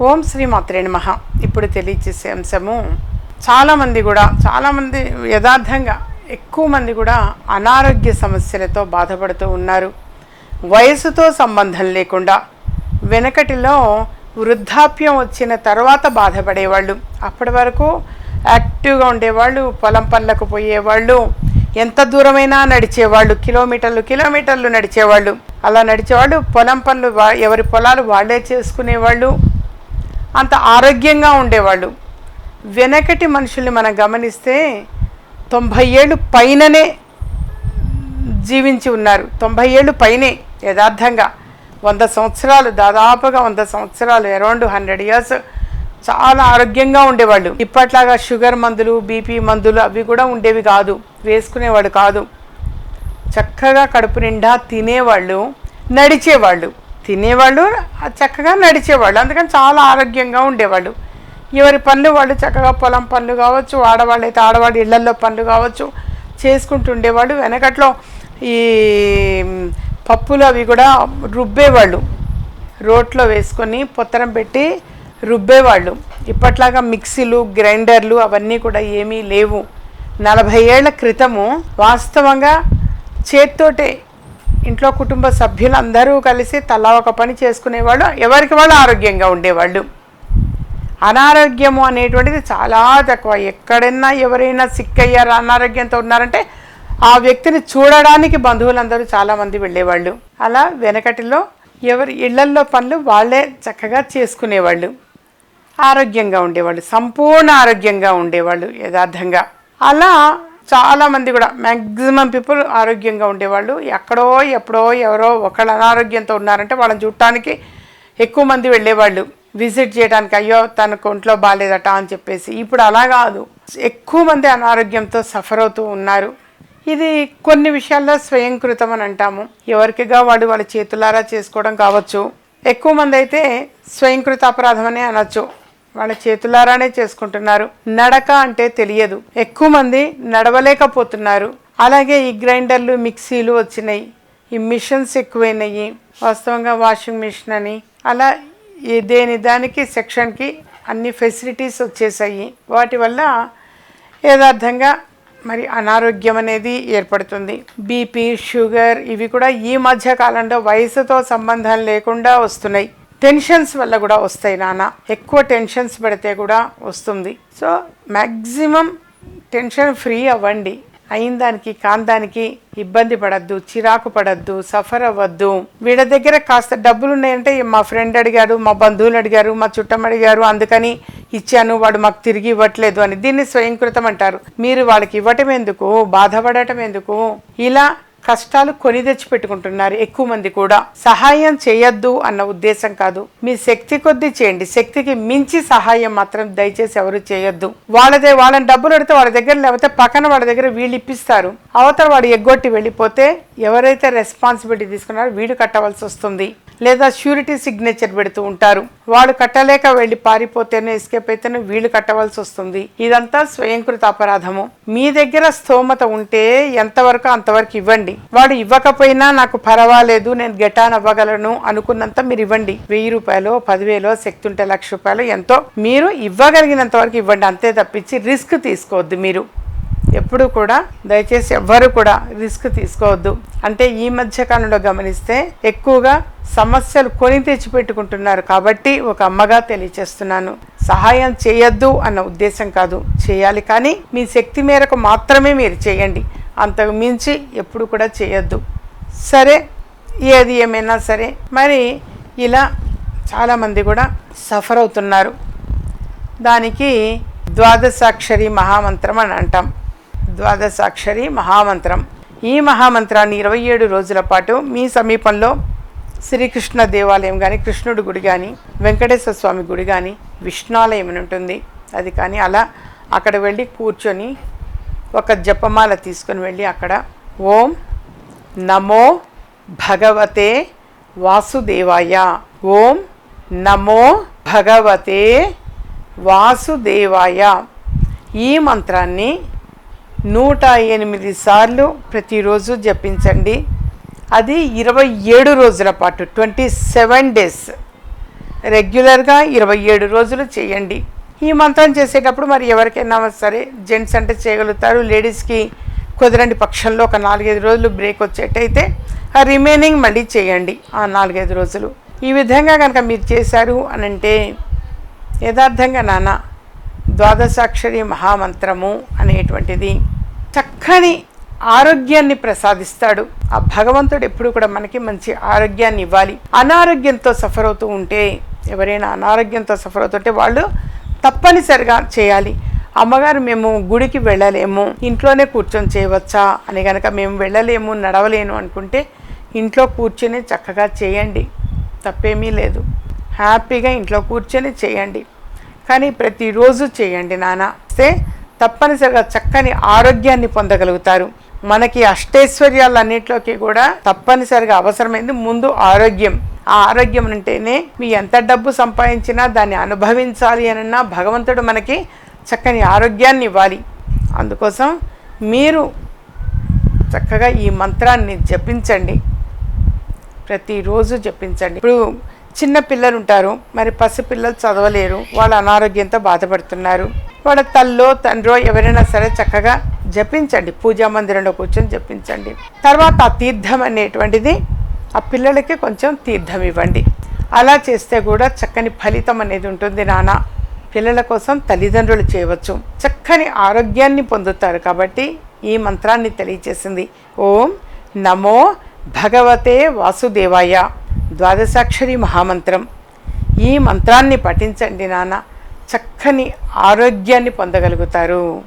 ఓం శ్రీ మాత్రే నమ. ఇప్పుడు తెలియచేసే అంశము చాలామంది కూడా చాలామంది యథార్థంగా ఎక్కువ మంది కూడా అనారోగ్య సమస్యలతో బాధపడుతూ ఉన్నారు. వయసుతో సంబంధం లేకుండా వెనకటిలో వృద్ధాప్యం వచ్చిన తర్వాత బాధపడేవాళ్ళు అప్పటి వరకు యాక్టివ్గా ఉండేవాళ్ళు పొలం పనులకు పోయేవాళ్ళు ఎంత దూరమైనా నడిచేవాళ్ళు కిలోమీటర్లు కిలోమీటర్లు నడిచేవాళ్ళు. అలా నడిచేవాళ్ళు పొలం పనులు వా- ఎవరి పొలాలు వాళ్ళే చేసుకునేవాళ్ళు అంత ఆరోగ్యంగా ఉండేవాళ్ళు. వెనకటి మనుషుల్ని మనం గమనిస్తే తొంభై ఏళ్ళు పైననే జీవించి ఉన్నారు. తొంభై ఏళ్ళు పైనే యథార్థంగా. వంద సంవత్సరాలు దాదాపుగా వంద సంవత్సరాలు అరౌండ్ హండ్రెడ్ ఇయర్స్ చాలా ఆరోగ్యంగా ఉండేవాళ్ళు. ఇప్పట్లాగా షుగర్ మందులు బీపీ మందులు అవి కూడా ఉండేవి కాదు. వేసుకునేవాడు కాదు. చక్కగా కడుపు నిండా తినేవాళ్ళు నడిచేవాళ్ళు. తినేవాళ్ళు చక్కగా నడిచేవాళ్ళు. అందుకని చాలా ఆరోగ్యంగా ఉండేవాళ్ళు. ఎవరి పనులు వాళ్ళు చక్కగా పొలం పనులు కావచ్చు ఆడవాళ్ళు అయితే ఆడవాళ్ళు ఇళ్ళల్లో పనులు కావచ్చు చేసుకుంటుండేవాళ్ళు వెనకట్లో ఈ పప్పులు అవి కూడా రుబ్బేవాళ్ళు. రోట్లో వేసుకొని పొత్తరం పెట్టి రుబ్బేవాళ్ళు. ఇప్పట్లాగా మిక్సీలు గ్రైండర్లు అవన్నీ కూడా ఏమీ లేవు. నలభై ఏళ్ళ క్రితము వాస్తవంగా చేత్తోటే ఇంట్లో కుటుంబ సభ్యులందరూ కలిసి తలా ఒక పని చేసుకునేవాళ్ళు ఎవరికి వాళ్ళు ఆరోగ్యంగా ఉండేవాళ్ళు. అనారోగ్యము అనేటువంటిది చాలా తక్కువ. ఎక్కడైనా ఎవరైనా సిక్ అయ్యారు అనారోగ్యంతో ఉన్నారంటే ఆ వ్యక్తిని చూడడానికి బంధువులందరూ చాలామంది వెళ్ళేవాళ్ళు. అలా వెనకటిలో ఎవరి ఇళ్ళల్లో పనులు వాళ్ళే చక్కగా చేసుకునేవాళ్ళు. ఆరోగ్యంగా ఉండేవాళ్ళు సంపూర్ణ ఆరోగ్యంగా ఉండేవాళ్ళు యథార్థంగా. అలా చాలామంది కూడా మ్యాక్సిమం పీపుల్ ఆరోగ్యంగా ఉండేవాళ్ళు. ఎక్కడో ఎప్పుడో ఎవరో ఒకళ్ళు అనారోగ్యంతో ఉన్నారంటే వాళ్ళని చూడటానికి ఎక్కువ మంది వెళ్ళేవాళ్ళు. విజిట్ చేయడానికి అయ్యో తనకు ఒంట్లో బాగాలేదట అని చెప్పేసి. ఇప్పుడు అలా కాదు. ఎక్కువ మంది అనారోగ్యంతో సఫర్ అవుతూ ఉన్నారు. ఇది కొన్ని విషయాల్లో స్వయంకృతం అని అంటాము. ఎవరికిగా వాడు వాళ్ళ చేతులారా చేసుకోవడం కావచ్చు. ఎక్కువ మంది అయితే స్వయంకృత అపరాధం అనే అనొచ్చు. వాళ్ళ చేతులారానే చేసుకుంటున్నారు. నడక అంటే తెలియదు. ఎక్కువ మంది నడవలేకపోతున్నారు. అలాగే ఈ గ్రైండర్లు మిక్సీలు వచ్చినాయి. ఈ మిషన్స్ ఎక్కువైనాయి. వాస్తవంగా వాషింగ్ మిషన్ అని. అలా దేని దానికి సెక్షన్కి అన్ని ఫెసిలిటీస్ వచ్చేసాయి. వాటి వల్ల యథార్థంగా మరి అనారోగ్యం అనేది ఏర్పడుతుంది. బీపీ షుగర్ ఇవి కూడా ఈ మధ్య కాలంలో వయసుతో సంబంధం లేకుండా వస్తున్నాయి. టెన్షన్స్ వల్ల కూడా వస్తాయి నాన్న. ఎక్కువ టెన్షన్స్ పెడితే కూడా వస్తుంది. సో మ్యాక్సిమం టెన్షన్ ఫ్రీ అవ్వండి. అయిన దానికి కాందానికి ఇబ్బంది పడద్దు చిరాకు పడద్దు సఫర్ అవ్వద్దు. వీళ్ళ దగ్గర కాస్త డబ్బులు ఉన్నాయంటే మా ఫ్రెండ్ అడిగారు మా బంధువులు అడిగారు మా చుట్టం అడిగారు అందుకని ఇచ్చాను వాడు మాకు తిరిగి ఇవ్వట్లేదు అని. దీన్ని స్వయంకృతం అంటారు. మీరు వాళ్ళకి ఇవ్వటం ఎందుకు? బాధపడటం ఎందుకు? ఇలా కష్టాలు కొని తెచ్చి పెట్టుకుంటున్నారు ఎక్కువ మంది కూడా. సహాయం చేయొద్దు అన్న ఉద్దేశం కాదు. మీ శక్తి కొద్దీ చేయండి. శక్తికి మించి సహాయం మాత్రం దయచేసి ఎవరు చేయొద్దు. వాళ్ళదే వాళ్ళని డబ్బులు అడితే వాళ్ళ దగ్గర లేకపోతే పక్కన వాళ్ళ దగ్గర వీళ్ళు ఇప్పిస్తారు. అవతల వాడు ఎగ్గొట్టి వెళ్ళిపోతే ఎవరైతే రెస్పాన్సిబిలిటీ తీసుకున్నారో వీడు కట్టవలసి వస్తుంది. లేదా షూరిటీ సిగ్నేచర్ పెడుతూ ఉంటారు. వాళ్ళు కట్టలేక వెళ్ళి పారిపోతేనే ఎస్కేప్ అయితేనే వీళ్ళు కట్టవలసి వస్తుంది. ఇదంతా స్వయంకృత అపరాధము. మీ దగ్గర స్తోమత ఉంటే ఎంతవరకు అంతవరకు ఇవ్వండి. వాడు ఇవ్వకపోయినా నాకు పర్వాలేదు నేను గెటాన్ అవ్వగలను అనుకున్నంత మీరు ఇవ్వండి. వెయ్యి రూపాయలు పదివేలో శక్తి ఉంటే లక్ష రూపాయలు ఎంతో మీరు ఇవ్వగలిగినంత వరకు ఇవ్వండి. అంతే తప్పించి రిస్క్ తీసుకోవద్దు మీరు. ఎప్పుడు కూడా దయచేసి ఎవ్వరు కూడా రిస్క్ తీసుకోవద్దు. అంటే ఈ మధ్య కాలంలో గమనిస్తే ఎక్కువగా సమస్యలు కొని తెచ్చిపెట్టుకుంటున్నారు కాబట్టి ఒక అమ్మగా తెలియచేస్తున్నాను. సహాయం చేయొద్దు అన్న ఉద్దేశం కాదు. చేయాలి కానీ మీ శక్తి మేరకు మాత్రమే మీరు చేయండి. అంతకు మించి ఎప్పుడు కూడా చేయొద్దు. సరే ఏది ఏమైనా సరే. మరి ఇలా చాలామంది కూడా సఫర్ అవుతున్నారు. దానికి ద్వాదశాక్షరి మహామంత్రం అని అంటాం. ద్వాదశాక్షరి మహామంత్రం. ఈ మహామంత్రాన్ని ఇరవై ఏడు రోజుల పాటు మీ సమీపంలో శ్రీకృష్ణ దేవాలయం కానీ కృష్ణుడి గుడి కానీ వెంకటేశ్వర స్వామి గుడి కానీ విష్ణాలయం అని ఉంటుంది. అది కానీ అలా అక్కడ వెళ్ళి కూర్చొని ఒక జపమాల తీసుకొని వెళ్ళి అక్కడ ఓం నమో భగవతే వాసుదేవాయ. ఓం నమో భగవతే వాసుదేవాయ. ఈ మంత్రాన్ని నూట ఎనిమిది సార్లు ప్రతిరోజు జపించండి. అది ఇరవై ఏడు రోజుల పాటు ట్వంటీ సెవెన్ డేస్. రెగ్యులర్గా ఇరవై ఏడు రోజులు చేయండి. ఈ మంత్రం చేసేటప్పుడు మరి ఎవరికైనా సరే జెంట్స్ అంటే చేయగలుగుతారు. లేడీస్కి కుదరని పక్షంలో ఒక నాలుగైదు రోజులు బ్రేక్ వచ్చేటైతే ఆ రిమైనింగ్ మళ్ళీ చేయండి ఆ నాలుగైదు రోజులు. ఈ విధంగా కనుక మీరు చేశారు అని అంటే యథార్థంగా నాన్న ద్వాదశాక్షరి మహామంత్రము అనేటువంటిది చక్కని ఆరోగ్యాన్ని ప్రసాదిస్తాడు. ఆ భగవంతుడు ఎప్పుడు కూడా మనకి మంచి ఆరోగ్యాన్ని ఇవ్వాలి. అనారోగ్యంతో సఫర్ అవుతూ ఉంటే ఎవరైనా అనారోగ్యంతో సఫర్ అవుతుంటే వాళ్ళు తప్పనిసరిగా చేయాలి. అమ్మగారు మేము గుడికి వెళ్ళలేము. ఇంట్లోనే కూర్చొని చేయవచ్చా? అని కనుక మేము వెళ్ళలేము నడవలేను అనుకుంటే ఇంట్లో కూర్చొని చక్కగా చేయండి. తప్పేమీ లేదు. హ్యాపీగా ఇంట్లో కూర్చొని చేయండి. కానీ ప్రతిరోజు చేయండి నాన్న. వస్తే తప్పనిసరిగా చక్కని ఆరోగ్యాన్ని పొందగలుగుతారు. మనకి అష్టైశ్వర్యాలన్నింటిలోకి కూడా తప్పనిసరిగా అవసరమైంది ముందు ఆరోగ్యం. ఆ ఆరోగ్యం అంటేనే మీ ఎంత డబ్బు సంపాదించినా దాన్ని అనుభవించాలి అనన్నా భగవంతుడు మనకి చక్కని ఆరోగ్యాన్ని ఇవ్వాలి. అందుకోసం మీరు చక్కగా ఈ మంత్రాన్ని జపించండి. ప్రతిరోజు జపించండి. ఇప్పుడు చిన్న పిల్లలు ఉంటారు మరి పసిపిల్లలు చదవలేరు వాళ్ళు అనారోగ్యంతో బాధపడుతున్నారు. వాళ్ళ తల్లో తండ్రో ఎవరైనా సరే చక్కగా జపించండి. పూజా మందిరంలో కూర్చొని జపించండి. తర్వాత ఆ తీర్థం అనేటువంటిది ఆ పిల్లలకి కొంచెం తీర్థం ఇవ్వండి అలా చేస్తే కూడా చక్కని ఫలితం అనేది ఉంటుంది నాన్న పిల్లల కోసం తల్లిదండ్రులు చేయవచ్చు. చక్కని ఆరోగ్యాన్ని పొందుతారు కాబట్టి ఈ మంత్రాన్ని తెలియచేసింది. ఓం నమో భగవతే వాసుదేవాయ ద్వాదశాక్షరి మహామంత్రం. ఈ మంత్రాన్ని పఠించండి నాన్న చక్కని ఆరోగ్యాన్ని పొందగలుగుతారు.